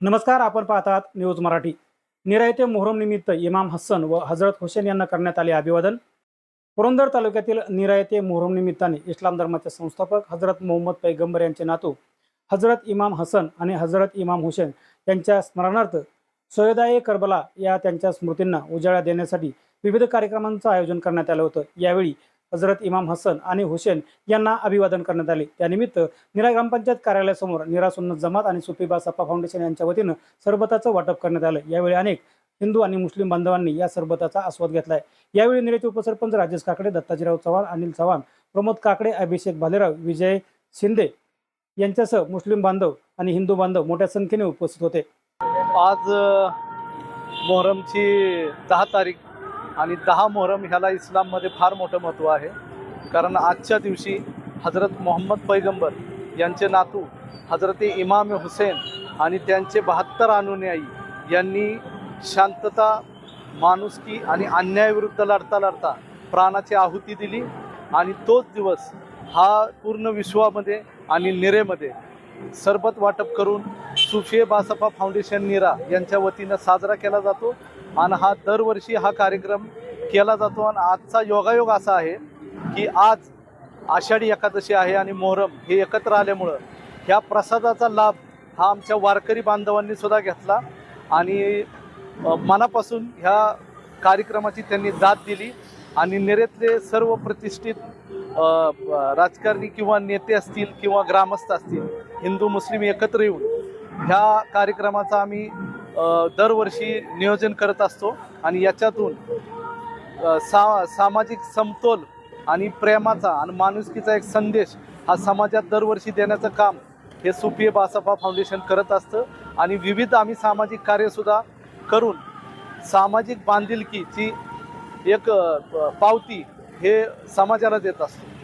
नमस्कार आपण पाहतात न्यूज मराठी. निरायते मोहरम निमित्त इमाम हसन व हजरत हुसेन यांना करण्यात आले अभिवादन. पुरंदर तालुक्यातील निरायते मोहरम निमित्ताने इस्लाम धर्माचे संस्थापक हजरत मोहम्मद पैगंबर यांचे नातू हजरत इमाम हसन आणि हजरत इमाम हुसेन यांच्या स्मरणार्थ सोयदाए करबला या त्यांच्या स्मृतींना उजाळा देण्यासाठी विविध कार्यक्रमांचं आयोजन करण्यात आलं होतं. यावेळी हजरत इमाम हसन आणि हुसेन यांना अभिवादन करण्यात आले. त्यानिमित्त निरा ग्रामपंचायत कार्यालयासमोर निरा सुन्नत जमात आणि सुफीबा सप्पा फाउंडेशन यांच्या वतीनं सरबताचं वाटप करण्यात आलं. यावेळी अनेक हिंदू आणि मुस्लिम बांधवांनी या सरबताचा आस्वाद घेतलाय. यावेळी निरेचे उपसरपंच राजेश काकडे दत्ताजीराव चव्हाण अनिल चव्हाण प्रमोद काकडे अभिषेक भालेराव विजय शिंदे यांच्यासह मुस्लिम बांधव आणि हिंदू बांधव मोठ्या संख्येने उपस्थित होते. आज मोहरमची दहा तारीख आणि दहा मोहरम ह्याला इस्लाममध्ये फार मोठं महत्त्व आहे. कारण आजच्या दिवशी हजरत मोहम्मद पैगंबर यांचे नातू हजरत इमाम हुसेन आणि त्यांचे बहात्तर अनुयायी यांनी शांतता माणुसकी आणि अन्यायाविरुद्ध लढता लढता प्राणाची आहुती दिली आणि तोच दिवस हा पूर्ण विश्वामध्ये आणि निरेमध्ये सरबत वाटप करून सुफे बासपा फाउंडेशन निरा यांच्या वतीनं साजरा केला जातो आणि हा दरवर्षी हा कार्यक्रम केला जातो आणि आजचा योगायोग असा आहे की आज आषाढी एकादशी आहे आणि मोहरम हे एकत्र आल्यामुळं ह्या प्रसादाचा लाभ हा आमच्या वारकरी बांधवांनी सुद्धा घेतला आणि मनापासून ह्या कार्यक्रमाची त्यांनी दाद दिली आणि नेरेतले सर्व प्रतिष्ठित राजकारणी किंवा नेते असतील किंवा ग्रामस्थ असतील हिंदू मुस्लिम एकत्र येऊन ह्या कार्यक्रमाचा आम्ही दरवर्षी नियोजन करत असतो आणि याच्यातून सा सामाजिक समतोल आणि प्रेमाचा आणि माणुसकीचा एक संदेश हा समाजात दरवर्षी देण्याचं काम हे सुफिये बासपा फाउंडेशन करत असतं आणि विविध आम्ही सामाजिक कार्यसुद्धा करून सामाजिक बांधिलकीची एक पावती हे समाजाला देत असतो.